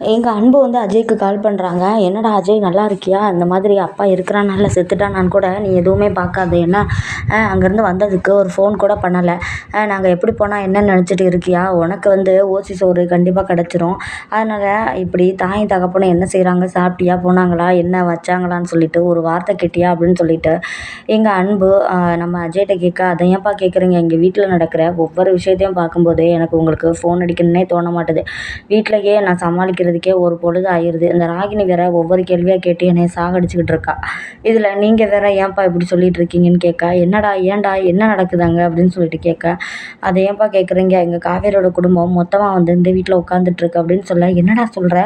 எங்கள் அன்பு வந்து அஜய்க்கு கால் பண்ணுறாங்க என்னடா அஜய் நல்லா இருக்கியா? இந்த மாதிரி அப்பா இருக்கிறானால இல்லை செத்துட்டானான்னு கூட நீ எதுவுமே பார்க்காது. என்ன அங்கேருந்து வந்ததுக்கு ஒரு ஃபோன் கூட பண்ணலை. நாங்கள் எப்படி போனால் என்னன்னு நினச்சிட்டு இருக்கியா? உனக்கு வந்து ஓசி சோறு கண்டிப்பாக கிடச்சிரும். அதனால் இப்படி தாய் தகப்பனும் என்ன செய்கிறாங்க சாப்பிட்டியா? போனாங்களா? என்ன வச்சாங்களான்னு சொல்லிட்டு ஒரு வார்த்தை கேட்டியா? அப்படின்னு சொல்லிட்டு எங்கள் அன்பு நம்ம அஜய்கிட்ட கேட்க அதை ஏன்ப்பா கேட்குறீங்க எங்கள் வீட்டில் நடக்கிற ஒவ்வொரு விஷயத்தையும் பார்க்கும்போது எனக்கு உங்களுக்கு ஃபோன் அடிக்கணுன்னே தோண மாட்டுது. வீட்டிலையே நான் சமாளிக்கிறதுக்கே ஒரு பொழுது ஆயிடுது இந்த ராகினி வேற ஒவ்வொரு கேள்வியாக கேட்டு என்னை சாகடிச்சுக்கிட்டு இருக்கா. இதில் நீங்கள் வேற ஏன்ப்பா இப்படி சொல்லிட்டு இருக்கீங்கன்னு கேட்க என்னடா ஏன்டா என்ன நடக்குதாங்க அப்படின்னு சொல்லிட்டு கேட்க அதை ஏன்ப்பா கேட்குறீங்க எங்கள் காவேரியோட குடும்பம் மொத்தமாக வந்து இந்த வீட்டில் உட்காந்துட்ருக்கு அப்படின்னு சொல்ல என்னடா சொல்கிற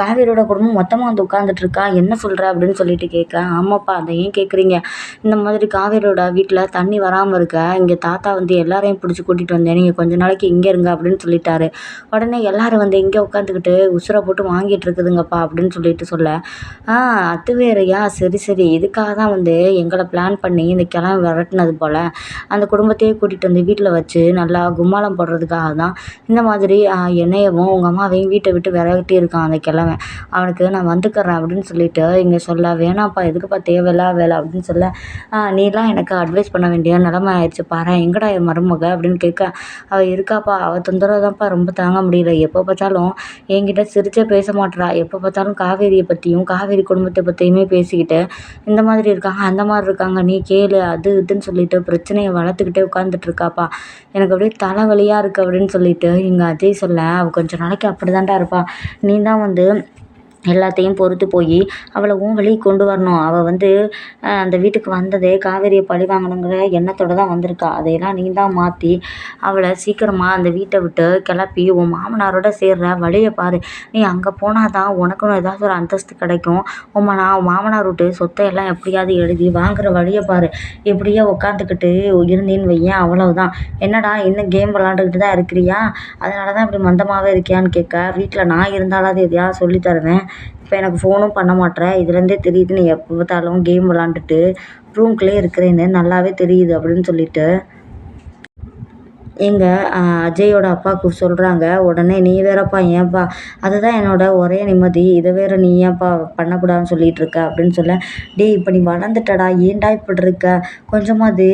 காவேரியோட குடும்பம் மொத்தமாக வந்து உட்காந்துட்ருக்கா என்ன சொல்கிற அப்படின்னு சொல்லிட்டு கேட்க ஆமாப்பா அதை ஏன் கேட்குறீங்க இந்த மாதிரி காவேரியோட வீட்டில் தண்ணி வராமல் இருக்க. இங்கே தாத்தா வந்து எல்லாரையும் பிடிச்சி கூட்டிகிட்டு வந்தேன். நீங்கள் கொஞ்ச நாளைக்கு இங்கே இருங்க அப்படின்னு சொல்லிட்டாரு. உடனே எல்லாரும் வந்து இங்கே உட்காந்துக்கிட்டு உசுர போட்டு வாங்கிட்டு இருக்குதுங்கப்பா அப்படின்னு சொல்லிட்டு சொல்ல ஆ அது வேறையா? சரி சரி. இதுக்காக தான் வந்து எங்களை பிளான் பண்ணி இந்த கிளம்பி விரட்டினது போல் அந்த குடும்பத்தையே கூட்டிகிட்டு வந்து வீட்டில் வச்சு நல்லா கும்மாளம் போடுறதுக்காக தான் இந்த மாதிரி என்னையவும் உங்கள் அம்மாவையும் வீட்டை விட்டு விரட்டி இருக்கான் அந்த கிழமை. அவனுக்கு நான் வந்துக்கிறேன் அப்படின்னு சொல்லிட்டு இங்கே சொல்ல வேணாம்ப்பா எதுக்குப்பா தேவையில்லா வேலை? அப்படின்னு சொல்ல நீலாம் எனக்கு அட்வைஸ் பண்ண வேண்டிய நிலமை ஆயிடுச்சு பாரு எங்கடா என் மருமக? அப்படின்னு கேட்க அவள் இருக்காப்பா. அவள் தொந்தரவு தான்ப்பா. ரொம்ப தாங்க முடியல. எப்போ பார்த்தாலும் என்கிட்ட சிரிச்சே பேச மாட்றா. எப்போ பார்த்தாலும் காவேரியை பற்றியும் காவேரி குடும்பத்தை பற்றியுமே பேசிக்கிட்டு இந்த மாதிரி இருக்காங்க அந்த மாதிரி இருக்காங்க நீ கேளு அது இதுன்னு சொல்லிட்டு பிரச்சனையை வளர்த்துக்கிட்டே உட்காந்துட்டு இருக்காப்பா எனக்கு அப்படியே தலைவலியாக இருக்குது அப்படின்னு சொல்லிட்டு இங்கே அஜய் சொல்ல அவள் கொஞ்சம் நாளைக்கு அப்படி தான்டா இருப்பாள் நீ தான் வந்து எல்லாத்தையும் பொறுத்து போய் அவளை உன் வழிக்கு கொண்டு வரணும். அவள் வந்து அந்த வீட்டுக்கு வந்ததே காவேரியை பழி வாங்கணுங்கிற எண்ணத்தோடு தான் வந்திருக்கா. அதையெல்லாம் நீ தான் மாற்றி அவளை சீக்கிரமாக அந்த வீட்டை விட்டு கிளப்பி உன் மாமனாரோட சேர்ற வழியை பாரு. நீ அங்கே போனால் தான் உனக்குன்னு ஏதாவது ஒரு அந்தஸ்து கிடைக்கும். உன் நான் மாமனார் விட்டு சொத்தை எல்லாம் எப்படியாவது எழுதி வாங்குற வழியை பாரு. இப்படியே உட்காந்துக்கிட்டு இருந்தேன்னு வையேன் அவ்வளவுதான். என்னடா இன்னும் கேம் விளாண்டுக்கிட்டு தான் இருக்கிறியா? அதனால தான் இப்படி மந்தமாகவே இருக்கியான்னு கேட்க வீட்டில் நான் இருந்தாலாவது எதையாவது சொல்லி தருவேன். இப்போ எனக்கு ஃபோனும் பண்ண மாட்டேற இதுலேருந்தே தெரியுது நீ எப்போ பார்த்தாலும் கேம் விளாண்டுட்டு ரூம்குள்ளே இருக்கிறேன்னு நல்லாவே தெரியுது அப்படின்னு சொல்லிட்டு. எங்கள் அஜயோட அப்பாவுக்கு சொல்கிறாங்க உடனே நீ வேறப்பா ஏன்ப்பா அதுதான் என்னோட ஒரே நிம்மதி. இதை வேற நீ ஏன்ப்பா பண்ணக்கூடாதுன்னு சொல்லிட்டு இருக்க அப்படின்னு சொல்ல டேய் இப்போ நீ வளர்ந்துட்டடா. ஏன்டா இப்படி இருக்க? கொஞ்சமாவது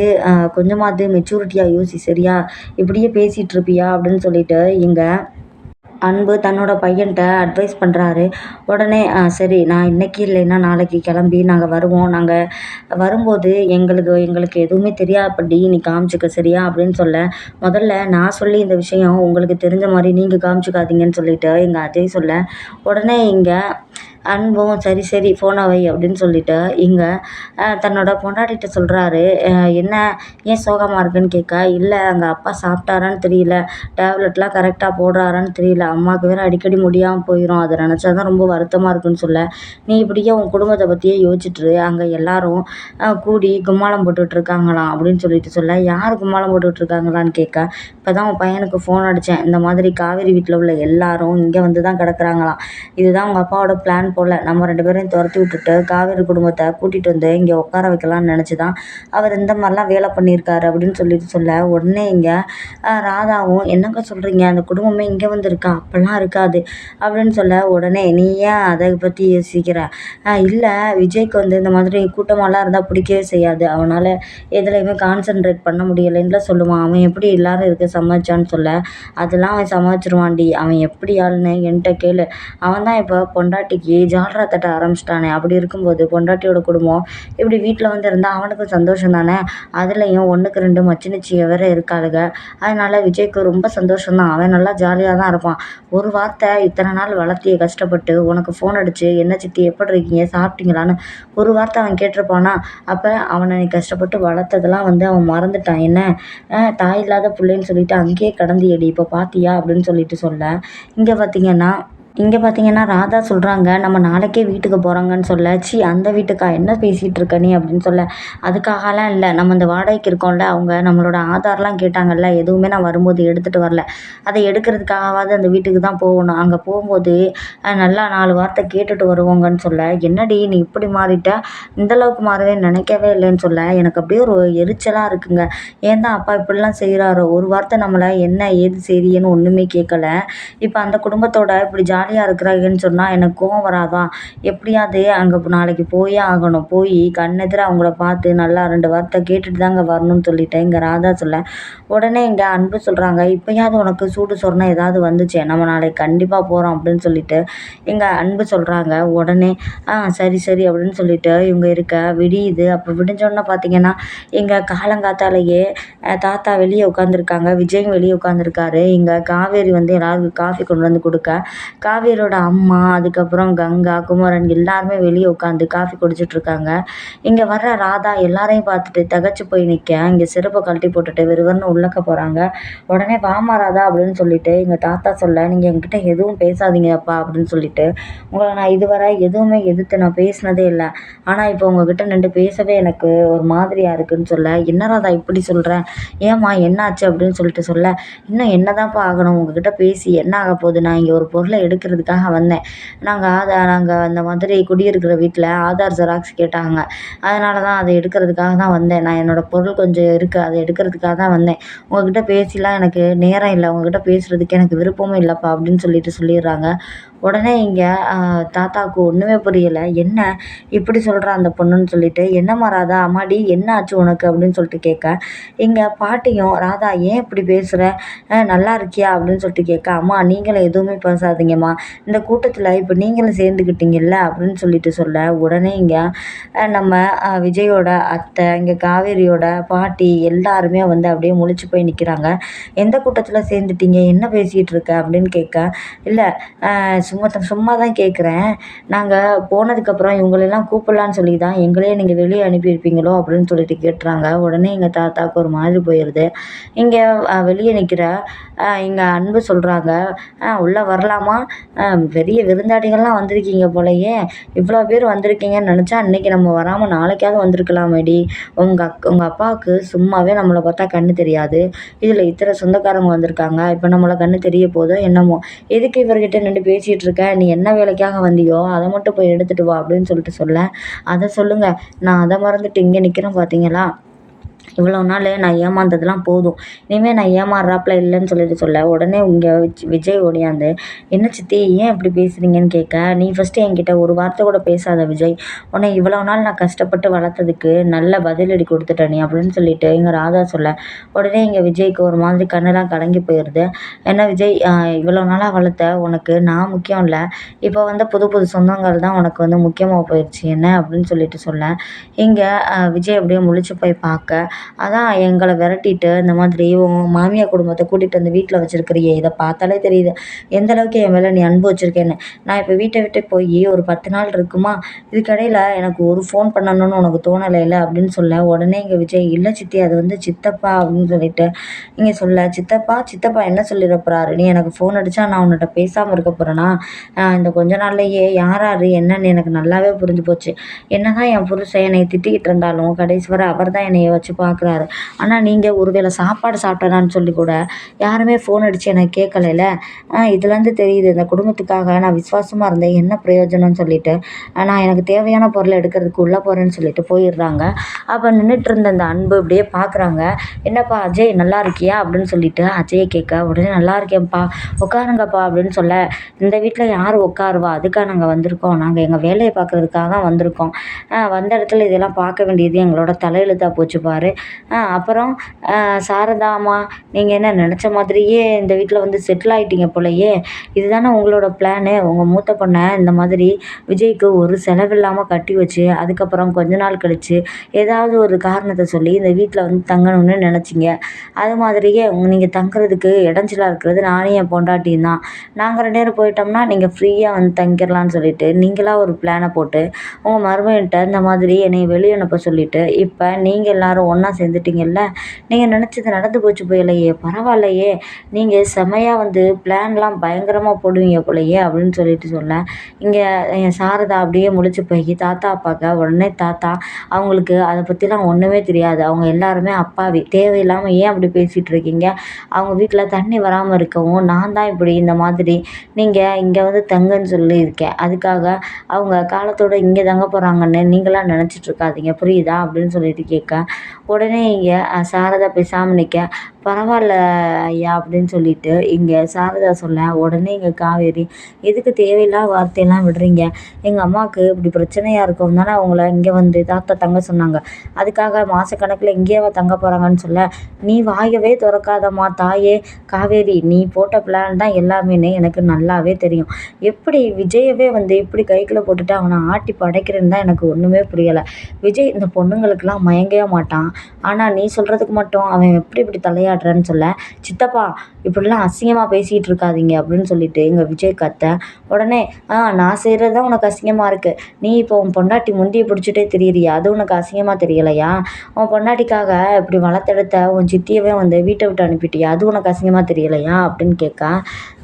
கொஞ்சமாவது மெச்சூரிட்டியாக யோசி சரியா? இப்படியே பேசிகிட்டு இருப்பியா அப்படின்னு சொல்லிட்டு இங்கே அன்பு தன்னோட பையன்கிட்ட அட்வைஸ் பண்ணுறாரு உடனே சரி நான் இன்னைக்கு இல்லைன்னா நாளைக்கு கிளம்பி நாங்கள் வருவோம். நாங்கள் வரும்போது எங்களுக்கு எங்களுக்கு எதுவுமே தெரியாதபடி நீ காமிச்சிக்க சரியா? அப்படின்னு சொல்ல முதல்ல நான் சொல்லி இந்த விஷயம் உங்களுக்கு தெரிஞ்ச மாதிரி நீங்கள் காமிச்சிக்காதீங்கன்னு சொல்லிட்டு எங்கள் அஜய் சொல்ல. உடனே இங்கே அன்பும் சரி சரி ஃபோனை வை அப்படின்னு சொல்லிவிட்டு இங்கே தன்னோட பொண்டாட்டிகிட்ட சொல்கிறாரு என்ன ஏன் சோகமாக இருக்குன்னு கேட்க இல்லை அங்கே அப்பா சாப்பிட்டாரான்னு தெரியல. டேப்லெட்லாம் கரெக்டாக போடுறாரான்னு தெரியல. அம்மாவுக்கு வேறு அடிக்கடி முடியாமல் போயிடும் அதை நினச்சா தான் ரொம்ப வருத்தமாக இருக்குன்னு சொல்ல. நீ இப்படியே உன் குடும்பத்தை பற்றியே யோசிச்சுட்டு அங்கே எல்லாரும் கூடி கும்மாளம் போட்டுட்ருக்காங்களாம் அப்படின்னு சொல்லிட்டு சொல்ல. யார் கும்மாளம் போட்டுட்ருக்காங்களான்னு கேட்க இப்போ தான் உன் பையனுக்கு ஃபோன் அடித்தேன் இந்த மாதிரி காவேரி வீட்டில் உள்ள எல்லாரும் இங்கே வந்து தான் கிடக்குறாங்களாம். இதுதான் உங்கள் அப்பாவோட பிளான் போல். நம்ம ரெண்டு பேரையும் துரத்தி விட்டுட்டு காவேரி குடும்பத்தை கூட்டிகிட்டு வந்து இங்கே உட்கார வைக்கலாம்னு நினச்சி தான் அவர் இந்த மாதிரிலாம் வேலை பண்ணியிருக்காரு அப்படின்னு சொல்லிட்டு சொல்ல உடனே இங்கே ராதாவும் என்னங்க சொல்கிறீங்க அந்த குடும்பமே இங்கே வந்து இருக்கா அப்படிலாம் இருக்காது. அப்படின்னு சொல்ல உடனே நீ ஏன் அதை பற்றி யோசிக்கிற? இல்லை விஜய்க்கு வந்து இந்த மாதிரி கூட்டமாலாம் இருந்தால் பிடிக்கவே செய்யாது. அவனால் எதுலேயுமே கான்சென்ட்ரேட் பண்ண முடியலைன்னுலாம் சொல்லுவான். அவன் எப்படி எல்லாரும் இருக்க சமாளிச்சான்னு சொல்ல அதெல்லாம் அவன் சமாளிச்சிருவான்டி. அவன் எப்படி ஆளுன்னு என்கிட்ட கேளு. அவன் தான் இப்போ பொண்டாட்டிக்கு ஜால்ரா தட்ட ஆரம்பிச்சிட்டானே. அப்படி இருக்கும்போது பொண்டாட்டியோட குடும்பம் இப்படி வீட்டில் வந்து இருந்தால் அவனுக்கும் சந்தோஷம் தானே அதுலேயும் ஒன்றுக்கு ரெண்டு மச்சினிச்சிய வேற இருக்காளுங்க அதனால விஜய்க்கு ரொம்ப சந்தோஷம் தான் அவன் நல்லா ஜாலியாக தான் இருப்பான். ஒரு வார்த்தை இத்தனை நாள் வளர்த்திய கஷ்டப்பட்டு உனக்கு ஃபோன் அடித்து என்ன சித்தி எப்படி இருக்கீங்க? சாப்பிட்டீங்களான்னு? ஒரு வார்த்தை அவன் கேட்டிருப்பானா? அப்போ அவனை கஷ்டப்பட்டு வளர்த்ததெல்லாம் வந்து அவன் மறந்துட்டான். என்ன? தாய் இல்லாத பிள்ளைன்னு சொல்லிட்டு அங்கேயே கடந்து எடி இப்போ பார்த்தியா அப்படின்னு சொல்லிட்டு சொல்ல. இங்கே பார்த்தீங்கன்னா இங்கே பார்த்தீங்கன்னா ராதா சொல்கிறாங்க நம்ம நாளைக்கே வீட்டுக்கு போகிறாங்கன்னு சொல்ல சி அந்த வீட்டுக்கா? என்ன பேசிகிட்டு இருக்க நீ? அப்படின்னு சொல்ல. அதுக்காகலாம் இல்லை. நம்ம இந்த வாடகைக்கு இருக்கோம்ல அவங்க நம்மளோட ஆதார்லாம் கேட்டாங்கல்ல எதுவுமே நான் வரும்போது எடுத்துகிட்டு வரல. அதை எடுக்கிறதுக்காகவாது அந்த வீட்டுக்கு தான் போகணும். அங்கே போகும்போது நல்லா நாலு வார்த்தை கேட்டுட்டு வருவோங்கன்னு சொல்ல. என்னடி நீ இப்படி மாறிட்ட? இந்தளவுக்கு மாறவே நினைக்கவே இல்லைன்னு சொல்ல. எனக்கு அப்படியே ஒரு எரிச்சலாக இருக்குங்க. ஏன் தான் அப்பா இப்படிலாம் செய்கிறாரோ ஒரு வார்த்தை நம்மளை என்ன ஏது செய்தியன்னு ஒன்றுமே கேட்கல இப்போ அந்த குடும்பத்தோட இப்படி ஜா ஜாலியாக இருக்கிறாங்கன்னு சொன்னால் எனக்கு கோவம் வராதா? எப்படியாவது அங்கே நாளைக்கு போயே ஆகணும். போய் கண்ணெதிர அவங்கள பார்த்து நல்லா ரெண்டு வார்த்தை கேட்டுட்டு தாங்க வரணும்னு சொல்லிட்டேன். இங்கே ராதா சொல்ல உடனே இங்கே அன்பு சொல்கிறாங்க இப்போயாவது உனக்கு சூடு சொரணை ஏதாவது வந்துச்சே? நம்ம நாளைக்கு கண்டிப்பாக போகிறோம் அப்படின்னு சொல்லிட்டு எங்கள் அன்பு சொல்கிறாங்க உடனே ஆ சரி சரி அப்படின்னு சொல்லிட்டு இவங்க இருக்க விடியுது. அப்போ விடிஞ்சோடனே பார்த்தீங்கன்னா எங்கள் காலங்காத்தாலேயே தாத்தா வெளியே உட்காந்துருக்காங்க விஜயும் வெளியே உட்காந்துருக்காரு இங்கே காவேரி வந்து எல்லாருக்கும் காஃபி கொண்டு வந்து கொடுக்க. காவேரியோட அம்மா அதுக்கப்புறம் கங்கா குமரன் எல்லாருமே வெளியே உட்காந்து காஃபி குடிச்சிட்ருக்காங்க. இங்கே வர்ற ராதா எல்லாரையும் பார்த்துட்டு தகச்சு போய் நிற்க இங்கே செருப்பை கழட்டி போட்டுட்டு வெறுவர்னு உள்ளக்க போகிறாங்க உடனே வாமா ராதா அப்படின்னு சொல்லிட்டு எங்கள் தாத்தா சொல்ல நீங்கள் என்கிட்ட எதுவும் பேசாதீங்க அப்பா அப்படின்னு சொல்லிட்டு உங்களை நான் இதுவரை எதுவுமே எதிர்த்து நான் பேசினதே இல்லை. ஆனால் இப்போ உங்ககிட்ட நின்று பேசவே எனக்கு ஒரு மாதிரியாக இருக்குன்னு சொல்ல என்ன ராதா இப்படி சொல்கிறேன் ஏம்மா என்னாச்சு? அப்படின்னு சொல்லிட்டு சொல்ல இன்னும் என்னதான்ப்பா ஆகணும்? உங்ககிட்ட பேசி என்ன ஆக போகுது? நான் இங்கே ஒரு பொருளை எடுக்க எடுக்கிறதுக்காக வந்தேன். நாங்கள் ஆதார் நாங்கள் அந்த மதுரை குடியிருக்கிற வீட்டில் ஆதார் ஜெராக்ஸ் கேட்டாங்க. அதனால தான் அதை எடுக்கிறதுக்காக தான் வந்தேன். நான் என்னோடய பொருள் கொஞ்சம் இருக்குது அதை எடுக்கிறதுக்காக தான் வந்தேன். உங்ககிட்ட பேசிலாம் எனக்கு நேரம் இல்லை. உங்ககிட்ட பேசுகிறதுக்கு எனக்கு விருப்பமும் இல்லைப்பா அப்படின்னு சொல்லிட்டு சொல்லிடுறாங்க. உடனே இங்கே தாத்தாவுக்கு ஒன்றுமே புரியலை. என்ன? இப்படி சொல்கிறா அந்த பொண்ணுன்னு சொல்லிட்டு என்னம்மா ராதா அம்மாடி என்ன ஆச்சு உனக்கு? அப்படின்னு சொல்லிட்டு கேட்க இங்கே பாட்டியும் ராதா ஏன் இப்படி பேசுகிற நல்லா இருக்கியா? அப்படின்னு சொல்லிட்டு கேட்க அம்மா நீங்களும் எதுவுமே பேசாதீங்கம்மா. இந்த கூட்டத்தில் இப்போ நீங்களும் சேர்ந்துக்கிட்டீங்கல்ல அப்படின்னு சொல்லிட்டு சொல்ல. உடனே இங்கே நம்ம விஜயோட அத்தை இங்கே காவேரியோட பாட்டி எல்லாருமே வந்து அப்படியே முழிச்சு போய் நிற்கிறாங்க எந்த கூட்டத்தில் சேர்ந்துட்டீங்க? என்ன பேசிகிட்டு இருக்க? அப்படின்னு கேட்க இல்லை சும்மா சும்மா தான் கேட்குறேன் நாங்கள் போனதுக்கப்புறம் இவங்களெல்லாம் கூப்பிடலான்னு சொல்லி தான் எங்களையே நீங்கள் வெளியே அனுப்பியிருப்பீங்களோ அப்படின்னு சொல்லிட்டு கேட்டுறாங்க. உடனே எங்கள் தாத்தாவுக்கு ஒரு மாதிரி போயிடுது இங்கே வெளியே நிற்கிற இங்கே அன்பு சொல்கிறாங்க உள்ளே வரலாமா? பெரிய விருந்தாடிகள்லாம் வந்திருக்கீங்க போலயே. இவ்வளோ பேர் வந்திருக்கீங்கன்னு நினச்சா இன்றைக்கி நம்ம வராமல் நாளைக்காவது வந்திருக்கலாமேடி. உங்கள் அக் உங்கள் அப்பாவுக்கு சும்மாவே நம்மளை பார்த்தா கண்ணு தெரியாது. இதில் இத்தனை சொந்தக்காரங்க வந்திருக்காங்க. இப்போ நம்மளை கண்ணு தெரிய போதும் என்னமோ. எதுக்கு இவர்கிட்ட நின்று பேசிகிட்டு இருக்க நீ என்ன வேலைக்காக வந்தியோ அதை மட்டும் போய் எடுத்துகிட்டு வா அப்படின்னு சொல்லிட்டு சொல்ல. அதை சொல்லுங்கள் நான் அதை மறந்துட்டு இங்கே நிற்கிறேன் பார்த்தீங்களா இவ்வளோ நாள் நான் ஏமாந்ததெல்லாம் போதும். இனிமேல் நான் ஏமாறுறாப்புல இல்லைன்னு சொல்லிட்டு சொல்ல. உடனே இங்கே விஜய் ஓடியாந்து என்ன சித்தி ஏன் இப்படி பேசுகிறீங்கன்னு கேட்க நீ ஃபஸ்ட்டு என்கிட்ட ஒரு வார்த்தை கூட பேசாத விஜய். உன்னை இவ்வளோ நாள் நான் கஷ்டப்பட்டு வளர்த்ததுக்கு நல்ல பதிலடி கொடுத்துட்ட நீ அப்படின்னு சொல்லிட்டு எங்கள் ராதா சொல்ல. உடனே இங்கே விஜய்க்கு ஒரு மாதிரி கண்ணெல்லாம் கலங்கி போயிடுது ஏன்னா விஜய் இவ்வளோ நாளாக வளர்த்த? உனக்கு நான் முக்கியம் இல்லை. இப்போ வந்து புது புது சொந்தங்கள் தான் உனக்கு வந்து முக்கியமாக போயிடுச்சு என்ன? அப்படின்னு சொல்லிட்டு சொல்ல. இங்கே விஜய் அப்படியே முழிச்சு போய் பார்க்க அதான் எங்களை விரட்டிட்டு இந்த மாதிரி உன் மாமியார் குடும்பத்தை கூட்டிகிட்டு வந்து வீட்டில் வச்சுருக்கிறியே இதை பார்த்தாலே தெரியுது. எந்த அளவுக்கு என் மேலே நீ அன்பு வச்சுருக்கேன்னு. நான் இப்போ வீட்டை விட்டு போய் ஒரு பத்து நாள் இருக்குமா இதுக்கடையில் எனக்கு ஒரு ஃபோன் பண்ணணும்னு உனக்கு தோணலைல அப்படின்னு சொல்ல உடனே இங்கே விஜய் இல்லை சித்தி அது வந்து சித்தப்பா அப்படின்னு சொல்லிட்டு இங்கே சொல்ல சித்தப்பா சித்தப்பா என்ன சொல்லிட போகிறாரு நீ எனக்கு ஃபோன் அடித்தா நான் உன்னிட்ட பேசாமல் இருக்க போகிறேன்னா இந்த கொஞ்ச நாள்லையே யாராரு என்னன்னு எனக்கு நல்லாவே புரிஞ்சு போச்சு. என்ன தான் என் புருஷன் என்னை திட்டிக்கிட்டு இருந்தாலும் கடைசி வரை அவர் தான் என்னைய வச்சுப்பா பார்க்குறாரு. ஆனால் நீங்கள் ஒரு வேளை சாப்பாடு சாப்பிட்டேனான்னு சொல்லி கூட யாருமே ஃபோன் அடித்து எனக்கு கேட்கலைல? இதுலேருந்து தெரியுது இந்த குடும்பத்துக்காக நான் விசுவாசமாக இருந்தேன் என்ன பிரயோஜனம்னு சொல்லிட்டு. நான் எனக்கு தேவையான பொருளை எடுக்கிறதுக்கு உள்ளே போகிறேன்னு சொல்லிட்டு போயிடுறாங்க. அப்போ நின்றுட்டு இருந்த அந்த அன்பு இப்படியே பார்க்குறாங்க. என்னப்பா அஜய் நல்லா இருக்கியா? அப்படின்னு சொல்லிட்டு அஜயை கேட்க உடனே நல்லா இருக்கேன்ப்பா. உட்காருங்கப்பா. அப்படின்னு சொல்ல இந்த வீட்டில் யார் உட்காருவா? அதுக்காக நாங்கள் வந்திருக்கோம். நாங்கள் எங்கள் வேலையை பார்க்குறதுக்காக தான் வந்திருக்கோம். வந்த இடத்துல இதெல்லாம் பார்க்க வேண்டியது எங்களோட தலையெழுத்தாக போச்சு பாரு. அப்புறம் சாரதா அம்மா நீங்கள் என்ன நினச்ச மாதிரியே இந்த வீட்டில் வந்து செட்டில் ஆகிட்டீங்க போலயே. இதுதானே உங்களோட பிளானு உங்கள் மூத்த பொண்ணை இந்த மாதிரி விஜய்க்கு ஒரு செலவில்லாமல் கட்டி வச்சு அதுக்கப்புறம் கொஞ்ச நாள் கழித்து ஏதாவது ஒரு காரணத்தை சொல்லி இந்த வீட்டில் வந்து தங்கணும்னு நினச்சிங்க. அது மாதிரியே நீங்கள் தங்குறதுக்கு இடைஞ்சலாக இருக்கிறது நானே என் பொண்டாட்டியும் தான். நாங்கள் ரெண்டு நேரம் போயிட்டோம்னா நீங்கள் ஃப்ரீயாக வந்து தங்கிடலான்னு சொல்லிட்டு நீங்களாக ஒரு பிளானை போட்டு உங்கள் மருமகிட்ட இந்த மாதிரி என்னை வெளியனுப்ப சொல்லிவிட்டு இப்போ நீங்கள் எல்லோரும் ஒன்று சேர்ந்துட்டிங்கல்ல? நீங்கள் நினச்சது நடந்து போச்சு போயிலையே பரவாயில்லையே. நீங்கள் செமையாக வந்து பிளான்லாம் பயங்கரமாக போடுவீங்க போலையே அப்படின்னு சொல்லிட்டு சொல்ல. இங்கே என் சாரதா அப்படியே முழிச்சு போய் தாத்தா அப்பாக்க உடனே தாத்தா அவங்களுக்கு அதை பற்றிலாம் ஒன்றுமே தெரியாது. அவங்க எல்லாருமே அப்பாவி. தேவையில்லாமல் ஏன் அப்படி பேசிகிட்டு இருக்கீங்க? அவங்க வீட்டில் தண்ணி வராமல் இருக்கவும் நான் தான் இப்படி இந்த மாதிரி. நீங்கள் இங்கே வந்து தங்கன்னு சொல்லியிருக்கேன். அதுக்காக அவங்க காலத்தோடு இங்கே தங்க போகிறாங்கன்னு நீங்களாம் நினச்சிட்டு இருக்காதீங்க. புரியுதா அப்படின்னு சொல்லிட்டு கேட்க. உடனே இங்கே சாரதா பேசாமல் நிற்க பரவாயில்ல ஐயா அப்படின்னு சொல்லிட்டு இங்கே சாரதா சொல்ல உடனே இங்கே காவேரி எதுக்கு தேவையில்லாத வார்த்தையெல்லாம் விடுறீங்க? எங்கள் அம்மாவுக்கு இப்படி பிரச்சனையாக இருக்கும். தானே அவங்கள இங்கே வந்து தாத்தா தங்க சொன்னாங்க. அதுக்காக மாதக்கணக்கில் இங்கேயே தங்க போகிறாங்கன்னு சொல்ல நீ வாயவே திறக்காதம்மா தாயே. காவேரி நீ போட்ட பிளான் தான் எல்லாமேன்னு எனக்கு நல்லாவே தெரியும். எப்படி விஜயவே வந்து இப்படி கைக்குள்ளே போட்டுட்டு அவனை ஆட்டி படைக்கிறேன்னு தான் எனக்கு ஒன்றுமே புரியலை. விஜய் இந்த பொண்ணுங்களுக்கெல்லாம் மயங்கவே மாட்டான். ஆனால் நீ சொல்கிறதுக்கு மட்டும் அவன் எப்படி இப்படி தலையாடுறான்னு சொல்ல சித்தப்பா இப்படிலாம் அசிங்கமாக பேசிகிட்டு இருக்காதீங்க அப்படின்னு சொல்லிட்டு எங்கள் விஜய் கத்த உடனே ஆ நான் செய்கிறது தான் உனக்கு அசிங்கமாக இருக்குது நீ இப்போ உன் பொண்டாட்டி முந்தியை பிடிச்சிட்டே தெரியறியா? அது உனக்கு அசிங்கமாக தெரியலையா? உன் பொண்டாட்டிக்காக இப்படி வளர்த்தெடுத்த உன் சித்தியவே வந்து வீட்டை விட்டு அனுப்பிட்டியா? அது உனக்கு அசிங்கமாக தெரியலையா? அப்படின்னு கேட்க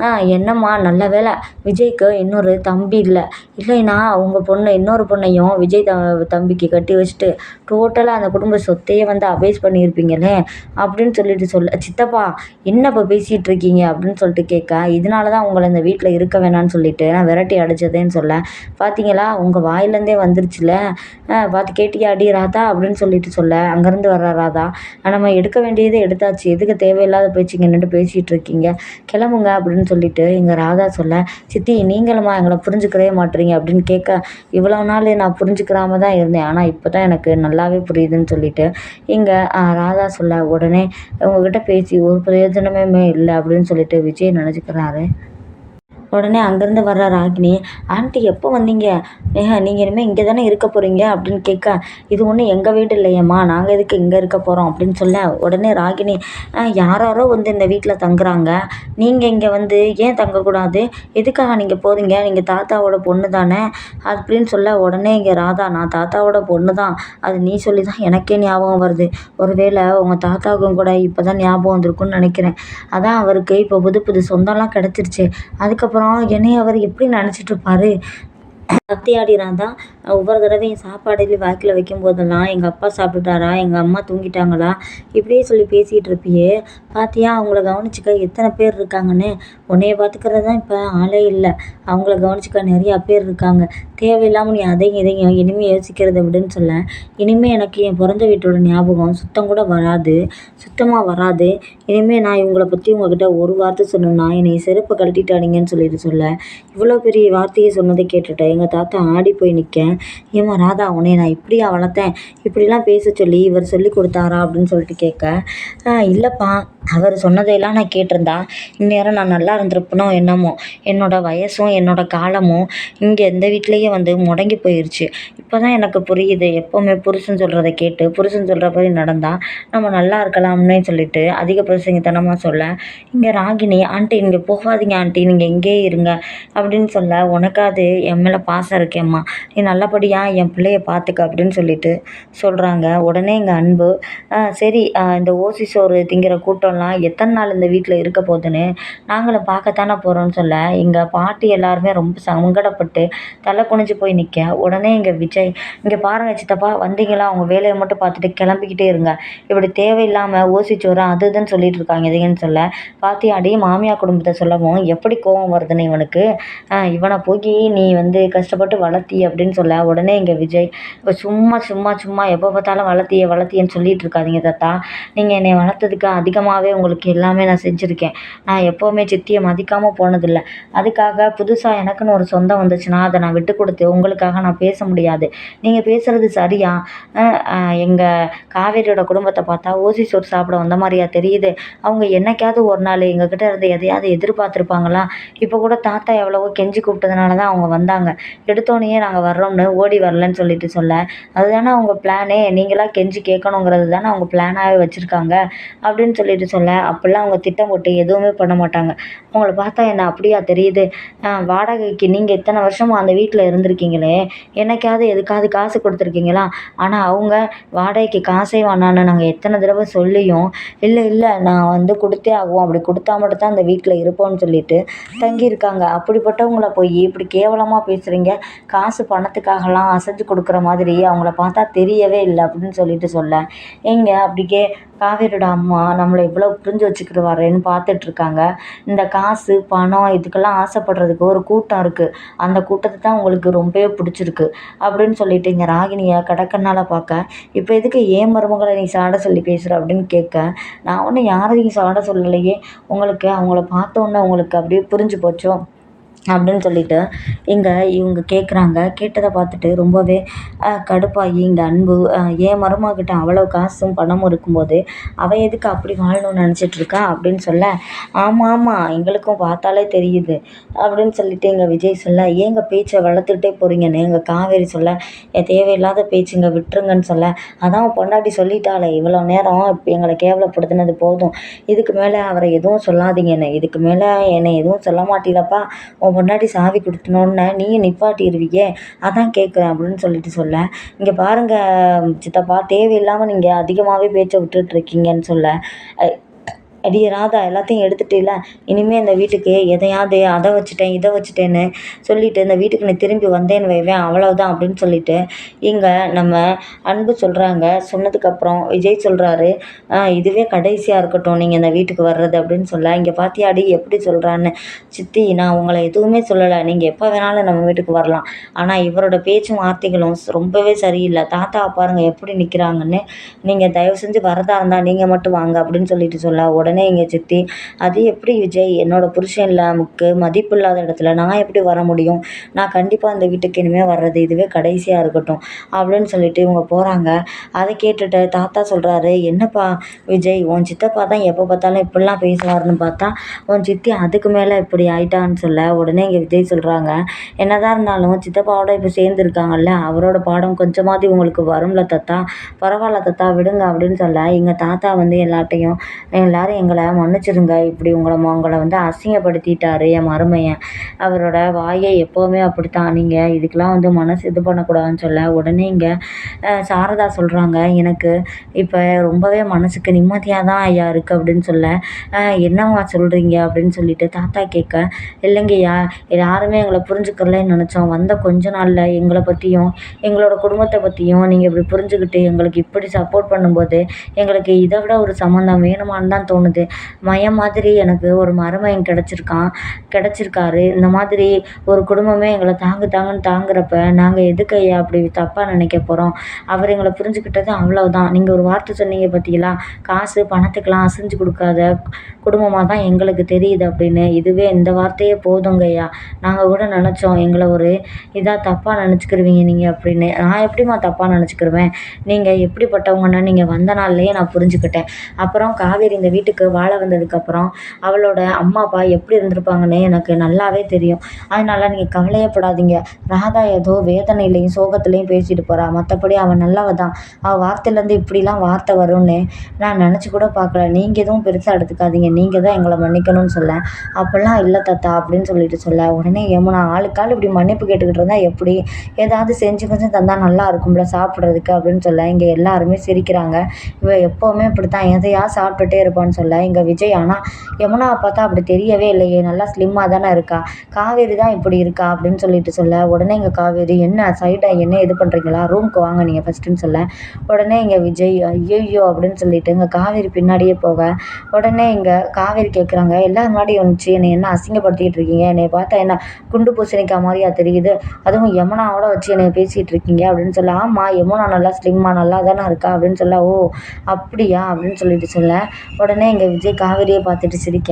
ஆ என்னம்மா நல்ல வேளை. விஜய்க்கு இன்னொரு தம்பி இல்லை. இல்லைன்னா அவங்க பொண்ணு இன்னொரு பொண்ணையும் விஜய் த தம்பிக்கு கட்டி வச்சுட்டு டோட்டலாக அந்த குடும்ப சொத்தையே வந்து அபேஸ் பண்ணியிருப்பீங்களே அப்படின்னு சொல்லிட்டு சொல்ல சித்தப்பா என்ன இப்போ பேசிகிட்டு இருக்கீங்க அப்படின்னு சொல்லிட்டு கேட்க இதனால தான் உங்களை இந்த வீட்டில் இருக்க வேணாம்னு சொல்லிட்டு நான் விரட்டி அடைச்சதேன்னு சொல்ல. பார்த்தீங்களா உங்கள் வாயிலேருந்தே வந்துருச்சுல? பார்த்து கேட்டியா? அடி ராதா அப்படின்னு சொல்லிட்டு சொல்ல. அங்கேருந்து வர்ற ராதா. நம்ம எடுக்க வேண்டியதை எடுத்தாச்சு. எதுக்கு தேவையில்லாத பேச்சுங்க நின்று பேசிகிட்டு இருக்கீங்க? கிளம்புங்க அப்படின்னு சொல்லிட்டு எங்கள் ராதா சொல்ல சித்தி நீங்களுமா எங்களை புரிஞ்சுக்கவே மாட்டீங்க. அப்படின்னு கேட்க இவ்வளோ நாள் நான் புரிஞ்சுக்கிறாம தான் இருந்தேன். ஆனால் இப்போ தான் எனக்கு நல்லாவே புரியுதுன்னு சொல்லிட்டு இங்கே ராதா சொல்ல உடனே உங்ககிட்ட பேசி ஒரு பிரயோஜனமே இல்லை அப்படின்னு சொல்லிட்டு விஜய் நினச்சிக்கிறாரு. உடனே அங்கேருந்து வர்ற ராகினி ஆண்டி எப்போ வந்தீங்க? ஏஹா நீங்கள் இனிமேல் இங்கே தானே இருக்க போகிறீங்க அப்படின்னு கேட்க இது ஒன்றும் எங்கள் வீடு இல்லையேம்மா நாங்கள் எதுக்கு இங்கே இருக்க போகிறோம் அப்படின்னு சொல்ல உடனே ராகினி யாராரோ வந்து இந்த வீட்டில் தங்குறாங்க. நீங்கள் இங்கே வந்து ஏன் தங்கக்கூடாது? எதுக்காக நீங்கள் போகிறீங்க நீங்கள் தாத்தாவோட பொண்ணு தானே? அப்படின்னு சொல்ல உடனே இங்கே ராதா நான் தாத்தாவோட பொண்ணு தான். அது நீ சொல்லி தான் எனக்கே ஞாபகம் வருது. ஒருவேளை உங்கள் தாத்தாவுக்கும் கூட இப்போ தான் ஞாபகம் வந்திருக்குன்னு நினைக்கிறேன். அதான் அவருக்கு இப்போ புது புது சொந்தம்லாம் கிடச்சிருச்சு. அதுக்கப்புறம் அப்புறம் என்னையை அவர் எப்படி நினச்சிட்ருப்பாரு கத்தியாடிறான் தான் ஒவ்வொரு தடவையும் சாப்பாடு வாய்க்கில் வைக்கும் போதெல்லாம் எங்கள் அப்பா சாப்பிட்டுட்டாரா? எங்கள் அம்மா தூங்கிட்டாங்களா? இப்படியே சொல்லி பேசிகிட்டு இருப்பியே. பார்த்தியா அவங்கள கவனிச்சிக்க எத்தனை பேர் இருக்காங்கன்னு? உன்னைய பார்த்துக்கிறது தான் இப்போ ஆளே இல்லை. அவங்கள கவனிச்சிக்க நிறையா பேர் இருக்காங்க. தேவையில்லாமல் நீ அதையும் இதையும் இனிமேல் யோசிக்கிறத விடுன்னு சொல்ல. இனிமேல் எனக்கு என் பிறந்த வீட்டோட ஞாபகம் சுத்தம் கூட வராது. சுத்தமாக வராது. இனிமேல் நான் இவங்கள பற்றி உங்ககிட்ட ஒரு வார்த்தை சொன்னேன்னா என்னை செருப்பை கழட்டிட்டாடிங்கன்னு சொல்லிட்டு சொல்ல. இவ்வளோ பெரிய வார்த்தையை சொன்னதை கேட்டுட்டேன். எங்கள் தாத்தா ஆடி போய் நிற்க ஏமா ராதா உன்னை நான் இப்படியா வளர்த்தேன்? இப்படிலாம் பேச சொல்லி இவர் சொல்லி கொடுத்தாரா அப்படின்னு சொல்லிட்டு கேட்க இல்லைப்பா. அவர் சொன்னதையெல்லாம் நான் கேட்டிருந்தா. இந்நேரம் நான் நல்லா இருந்திருப்பனோ என்னமோ. என்னோடய வயசும் என்னோடய காலமும் இங்கே எந்த வீட்லேயே வந்து முடங்கி போயிடுச்சு இப்போ தான் எனக்கு புரியுது. எப்போவுமே புருஷன் சொல்கிறத கேட்டு புருஷன் சொல்கிற மாதிரி நடந்தால் நம்ம நல்லா இருக்கலாம்னே சொல்லிட்டு அதிக பிரசங்கத்தனமாக சொல்ல இங்கே ராகினி ஆண்டி இங்கே போகாதீங்க ஆண்டி. நீங்கள் இங்கேயே இருங்க. அப்படின்னு சொல்ல உனக்காது என் மேலே பாசம் இருக்கேம்மா நீ நல்லபடியாக என் பிள்ளைய பார்த்துக்க அப்படின்னு சொல்லிட்டு சொல்கிறாங்க உடனே எங்கள் அன்பு சரி இந்த ஓசி சோறு திங்கிற கூட்டம்லாம் எத்தனை நாள் இந்த வீட்டில் இருக்க போகுதுன்னு நாங்களும் பார்க்கத்தானே போகிறோம்னு சொல்ல எங்கள் பாட்டி எல்லாருமே ரொம்ப சங்கடப்பட்டு தலை குனிஞ்சு போய் நிற்க உடனே எங்கள் விஜய் இங்கே பாருங்கள் சித்தப்பா வந்தீங்களா? அவங்க வேலையை மட்டும் பார்த்துட்டு கிளம்பிக்கிட்டே இருங்க. இப்படி தேவையில்லாமல் ஓசி சோறு அது இதுன்னு சொல்லிட்டு இருக்காங்க இதுன்னு சொல்ல. பாத்தியாடி மாமியார் குடும்பத்தை சொல்லவும் எப்படி கோவம் வருதுன்னு இவனுக்கு? இவனை போய் நீ வந்து கஷ்டப்பட்டு வளர்த்தி அப்படின்னு சொல்ல உடனே இங்கே விஜய் இப்போ சும்மா சும்மா சும்மா எப்போ பார்த்தாலும் வளர்த்திய வளர்த்தியன்னு சொல்லிட்டு இருக்காதீங்க தாத்தா. நீங்கள் என்னை வளர்த்ததுக்கு அதிகமாகவே உங்களுக்கு எல்லாமே நான் செஞ்சுருக்கேன். நான் எப்போவுமே சித்தியை மதிக்காமல் போனதில்லை. அதுக்காக புதுசாக எனக்குன்னு ஒரு சொந்தம் வந்துச்சுன்னா அதை நான் விட்டு கொடுத்து உங்களுக்காக நான் பேச முடியாது. நீங்கள் பேசுகிறது சரியா? எங்கள் காவேரியோட குடும்பத்தை பார்த்தா ஓசி சோறு சாப்பிட வந்த மாதிரியா தெரியுது. அவங்க என்னைக்காவது ஒரு நாள் எங்ககிட்ட இருந்து எதையாவது எதிர்பார்த்துருப்பாங்களா? இப்போ கூட தாத்தா எவ்வளவோ கெஞ்சி கூப்பிட்டதுனால தான் அவங்க வந்தாங்க. எடுத்தோடனேயே நாங்கள் வர்றோம்னு ஓடி வரலன்னு சொல்லிட்டு சொல்ல அதுதானே அவங்க பிளானே நீங்களாக கெஞ்சி கேட்கணுங்கிறது தானே அவங்க பிளானாகவே வச்சுருக்காங்க அப்படின்னு சொல்லிட்டு சொல்ல அப்படிலாம் அவங்க திட்டம் போட்டு எதுவுமே பண்ண மாட்டாங்க. அவங்கள பார்த்தா என்ன அப்படியா தெரியுது? வாடகைக்கு நீங்கள் இத்தனை வருஷமாக அந்த வீட்டில் இருந்திருக்கீங்களே? என்னைக்காவது எதுக்காவது காசு கொடுத்துருக்கீங்களா? ஆனால் அவங்க வாடகைக்கு காசே வேணான்னு நாங்கள் எத்தனை தடவை சொல்லியும் இல்லை இல்லை நான் வந்து கொடுத்தே ஆகுவோம் அப்படி கொடுத்தா மட்டும் தான் அந்த வீட்டில் இருப்போம்னு சொல்லிட்டு தங்கியிருக்காங்க. அப்படிப்பட்டவங்கள போய் இப்படி கேவலமாக பேசுகிறீங்க காசு பணத்துக்காகலாம் அசைஞ்சு கொடுக்குற மாதிரி அவங்கள பார்த்தா தெரியவே இல்லை அப்படின்னு சொல்லிட்டு சொல்ல எங்க அப்படிக்கே காவேரியோட அம்மா நம்மளை இவ்வளோ புரிஞ்சு வச்சுக்கிட்டு வரேன்னு பார்த்துட்ருக்காங்க. இந்த காசு பணம் இதுக்கெல்லாம் ஆசைப்படுறதுக்கு ஒரு கூட்டம் இருக்குது அந்த கூட்டத்தை தான் உங்களுக்கு ரொம்பவே பிடிச்சிருக்கு அப்படின்னு சொல்லிட்டு இங்கே ராகினியை கடக்கண்ணால் பார்க்க இப்போ எதுக்கு ஏன் மருமகளை நீ சாட சொல்லி பேசுகிற அப்படின்னு கேட்க நான் ஒன்றும் யாரையும் சாட சொல்லலையே. உங்களுக்கு அவங்கள பார்த்தோன்னே உங்களுக்கு அப்படியே புரிஞ்சு போச்சோ? அப்படின்னு சொல்லிட்டு இங்கே இவங்க கேட்குறாங்க கேட்டதை பார்த்துட்டு ரொம்பவே கடுப்பாகி இந்த அன்பு என் மருமகிட்ட அவ்வளோ காசும் பணமும் இருக்கும்போது அவள் எதுக்கு அப்படி வாழணும்னு நினச்சிட்ருக்கா அப்படின்னு சொல்ல ஆமாம் ஆமாம் எங்களுக்கும் பார்த்தாலே தெரியுது அப்படின்னு சொல்லிட்டு எங்கள் விஜய் சொல்ல ஏங்க பேச்சை வளர்த்துக்கிட்டே போகிறீங்கன்னு எங்கள் காவேரி சொல்ல தேவையில்லாத பேச்சுங்க விட்டுருங்கன்னு சொல்ல அதான் பொண்டாட்டி சொல்லிட்டாளே இவ்வளோ நேரம் இப்போ எங்களை கேவலப்படுத்தினது போதும். இதுக்கு மேலே அவரை எதுவும் சொல்லாதீங்கன்னு இதுக்கு மேலே என்னை எதுவும் சொல்ல மாட்டீங்களப்பா உன் முன்னாடி சாவி கொடுத்தனோன்னே நீயும் நிப்பாட்டிடுவீங்க அதான் கேட்குறேன் அப்படின்னு சொல்லிட்டு சொல்ல. இங்கே பாருங்கள் சித்தப்பா தேவையில்லாமல் நீங்கள் அதிகமாகவே பேச்சை விட்டுட்ருக்கீங்கன்னு சொல்ல. அடியே ராதா எல்லாத்தையும் எடுத்துட்டேல இனிமேல் இந்த வீட்டுக்கு எதையாவது அதை வச்சுட்டேன் இதை வச்சுட்டேன்னு சொல்லிட்டு இந்த வீட்டுக்கு நான் திரும்பி வந்தேன்னு வைவேன் அவ்வளோதான் அப்படின்னு சொல்லிட்டு இங்கே நம்ம அன்பு சொல்கிறாங்க சொன்னதுக்கப்புறம் விஜய் சொல்கிறாரு இதுவே கடைசியாக இருக்கட்டும் நீங்கள் இந்த வீட்டுக்கு வர்றது அப்படின்னு சொல்ல. இங்கே பார்த்தியாடி எப்படி சொல்கிறான்னு சித்தி நான் உங்களை எதுவுமே சொல்லலை. நீங்கள் எப்போ வேணாலும் நம்ம வீட்டுக்கு வரலாம். ஆனால் இவரோட பேச்சும் வார்த்தைகளும் ரொம்பவே சரியில்லை. தாத்தா பாருங்கள் எப்படி நிற்கிறாங்கன்னு நீங்கள் தயவு செஞ்சு வரதா இருந்தால் நீங்கள் மட்டும் வாங்க அப்படின்னு சொல்லிட்டு சொல்ல. உடனே உடனே எங்கள் சித்தி அது எப்படி விஜய்? என்னோடய புருஷன் இல்லாமக்கு மதிப்பு இல்லாத இடத்துல நான் எப்படி வர முடியும்? நான் கண்டிப்பாக அந்த வீட்டுக்கு இனிமேல் வர்றது இதுவே கடைசியாக இருக்கட்டும். அப்படின்னு சொல்லிட்டு இவங்க போகிறாங்க அதை கேட்டுட்டு தாத்தா சொல்கிறாரு என்னப்பா விஜய் உன் சித்தப்பா தான் எப்போ பார்த்தாலும் இப்படிலாம் பேசுவார்னு பார்த்தா உன் சித்தி அதுக்கு மேலே இப்படி ஆயிட்டான்னு சொல்ல உடனே இங்கே விஜய் சொல்கிறாங்க என்னதான் இருந்தாலும் சித்தப்பாவோட இப்போ சேர்ந்துருக்காங்கல்ல அவரோட பாடம் கொஞ்சமாவது உங்களுக்கு வரும்ல தத்தா. பரவாயில்ல தத்தா விடுங்க அப்படின்னு சொல்ல எங்கள் தாத்தா வந்து எல்லாட்டையும் எல்லாரும் எங்களை மன்னிச்சிடுங்க இப்படி உங்களை உங்களை வந்து அசிங்கப்படுத்திட்டாரு என் மருமையன். அவரோட வாயை எப்போவுமே அப்படித்தான். நீங்கள் இதுக்கெலாம் வந்து மனசு இது பண்ணக்கூடாதுன்னு சொல்ல உடனே இங்கே சாரதா சொல்கிறாங்க எனக்கு இப்போ ரொம்பவே மனசுக்கு நிம்மதியாக தான் ஐயா இருக்குது அப்படின்னு சொல்ல என்னம்மா சொல்கிறீங்க அப்படின்னு சொல்லிட்டு தாத்தா கேட்க இல்லைங்கய்யா யாருமே எங்களை புரிஞ்சுக்கிறலன்னு நினச்சோம். வந்த கொஞ்ச நாளில் எங்களை பற்றியும் எங்களோட குடும்பத்தை பற்றியும் நீங்கள் இப்படி புரிஞ்சுக்கிட்டு எங்களுக்கு இப்படி சப்போர்ட் பண்ணும்போது எங்களுக்கு இதை விட ஒரு சம்மந்தம் வேணுமான்னு தான் தோணுது. தோணுது மயம் மாதிரி எனக்கு ஒரு மருமகன் கிடச்சிருக்கான் கிடச்சிருக்காரு. இந்த மாதிரி ஒரு குடும்பமே எங்களை தாங்கு தாங்குன்னு தாங்குறப்ப நாங்கள் எதுக்கு ஐயா அப்படி தப்பாக நினைக்க போகிறோம் அவர் எங்களை புரிஞ்சுக்கிட்டது அவ்வளோதான் நீங்கள் ஒரு வார்த்தை சொன்னீங்க பார்த்தீங்களா காசு பணத்துக்கெலாம் அசைஞ்சு கொடுக்காத குடும்பமாக தான் எங்களுக்கு தெரியுது அப்படின்னு. இதுவே இந்த வார்த்தையே போதுங்க ஐயா. நாங்கள் கூட நினச்சோம் எங்களை ஒரு இதாக தப்பாக நினச்சிக்கிருவீங்க நீங்கள் அப்படின்னு. நான் எப்படிம்மா தப்பாக நினச்சிக்கிருவேன்? நீங்கள் எப்படிப்பட்டவங்கன்னா நீங்கள் வந்த நாள்லேயே நான் புரிஞ்சுக்கிட்டேன். அப்புறம் காவேரி இந்த வீட்டுக்கு எனக்கு வாழ வந்ததுக்கப்புறம் அவளோட அம்மா அப்பா எப்படி இருந்திருப்பாங்கன்னு எனக்கு நல்லாவே தெரியும். அதனால நீங்கள் கவலையப்படாதீங்க ராதா ஏதோ வேதனையிலையும் சோகத்துலையும் பேசிட்டு போகிறா மற்றபடி அவன் நல்லவ தான். அவள் வார்த்தையிலேருந்து இப்படிலாம் வார்த்தை வரும்னு நான் நினச்சி கூட பார்க்கல. நீங்கள் எதுவும் பெருசாக எடுத்துக்காதீங்க. நீங்கள் தான் எங்களை மன்னிக்கணும்னு சொல்ல. அப்படிலாம் இல்லை தத்தா அப்படின்னு சொல்லிட்டு சொல்ல. உடனே யமுனா ஆளுக்காள் இப்படி மன்னிப்பு கேட்டுக்கிட்டு இருந்தால் எப்படி? ஏதாவது செஞ்சு கொஞ்சம் தந்தால் நல்லா இருக்கும்ல சாப்பிட்றதுக்கு அப்படின்னு சொல்ல. இங்கே எல்லாருமே சிரிக்கிறாங்க. இவ எப்போவுமே இப்படி தான் எதையா சாப்பிட்டுட்டே இருப்பான்னு சொல்ல. இல்லை இங்கே விஜய் ஆனால் யமுனாவை பார்த்தா அப்படி தெரியவே இல்லையே. நல்லா ஸ்லிம்மாக தானே இருக்கா? காவேரி தான் இப்படி இருக்கா? அப்படின்னு சொல்லிட்டு சொல்ல. உடனே இங்கே காவேரி என்ன சைடாக என்ன இது பண்ணுறீங்களா ரூமுக்கு வாங்க நீங்கள் ஃபஸ்ட்டுன்னு சொல்ல. உடனே இங்கே விஜய் ஐயோ அப்படின்னு சொல்லிட்டு இங்கே காவேரி பின்னாடியே போக. உடனே இங்கே காவேரி கேட்குறாங்க எல்லாரும் முன்னாடி வந்துச்சு. என்னை என்ன அசிங்கப்படுத்திக்கிட்டு இருக்கீங்க? என்னை பார்த்தா என்ன குண்டு பூசணிக்கா மாதிரியா தெரியுது. அதுவும் யமுனாவோட வச்சு என்னை பேசிகிட்டு இருக்கீங்க அப்படின்னு சொல்ல. ஆமாம் யமுனா நல்லா ஸ்லிம்மாக நல்லா தானே இருக்கா? அப்படின்னு சொல்ல. ஓ அப்படியா? அப்படின்னு சொல்லிட்டு சொல்ல. உடனே இங்கே விஜய் காவேரியை பார்த்துட்டு சிரிக்க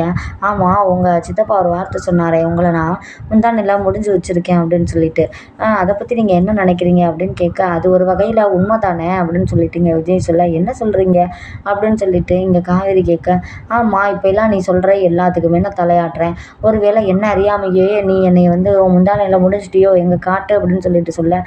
ஆமாம் உங்கள் சித்தப்பா ஒரு வார்த்தை சொன்னாரே உங்களை நான் முந்தானெல்லாம் முடிஞ்சு வச்சுருக்கேன் அப்படின்னு சொல்லிட்டு. அதை பற்றி நீங்கள் என்ன நினைக்கிறீங்க அப்படின்னு கேட்க அது ஒரு வகையில் உண்மை தானே அப்படின்னு சொல்லிட்டு இங்கே விஜய் சொல்ல. என்ன சொல்கிறீங்க அப்படின்னு சொல்லிட்டு இங்கே காவேரி கேட்க ஆமாம் இப்போ எல்லாம் நீ சொல்கிற எல்லாத்துக்குமே நான் தலையாட்டுறேன். ஒரு வேளை என்ன அறியாமையே நீ என்னை வந்து முந்தானையில் முடிஞ்சிட்டியோ எங்கள் காட்டு அப்படின்னு சொல்லிட்டு சொல்ல.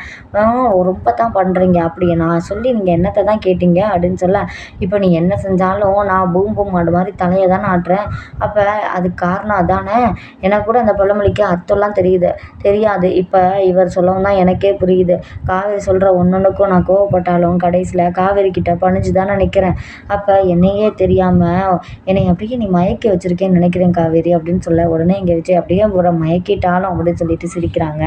ரொம்ப தான் பண்ணுறீங்க அப்படியே. நான் சொல்லி நீங்கள் என்னத்தை தான் கேட்டீங்க அப்படின்னு சொல்ல. இப்போ நீ என்ன செஞ்சாலும் நான் பூம் பூம் மாடு மாதிரி தலையை தானே ஆட்டுறேன் அப்போ அதுக்கு காரணம் அதானே? எனக்கு கூட அந்த பழமொழிக்கு அர்த்தம்லாம் தெரியுது. தெரியாது. இப்போ இவர் சொல்லவும் தான் எனக்கே புரியுது. காவேரி சொல்கிற ஒன்னொன்றுக்கும் நான் கோவப்பட்டாலும் கடைசியில் காவேரி கிட்ட பணிஞ்சு தானே நிற்கிறேன் அப்போ என்னையே தெரியாமல் என்னை அப்படியே நீ மயக்கி வச்சுருக்கேன்னு நினைக்கிறேன் காவேரி அப்படின்னு சொல்ல உடனே இங்கே வச்சு அப்படியே ஒரு மயக்கிட்டாலும் அப்படின்னு சொல்லிட்டு சிரிக்கிறாங்க.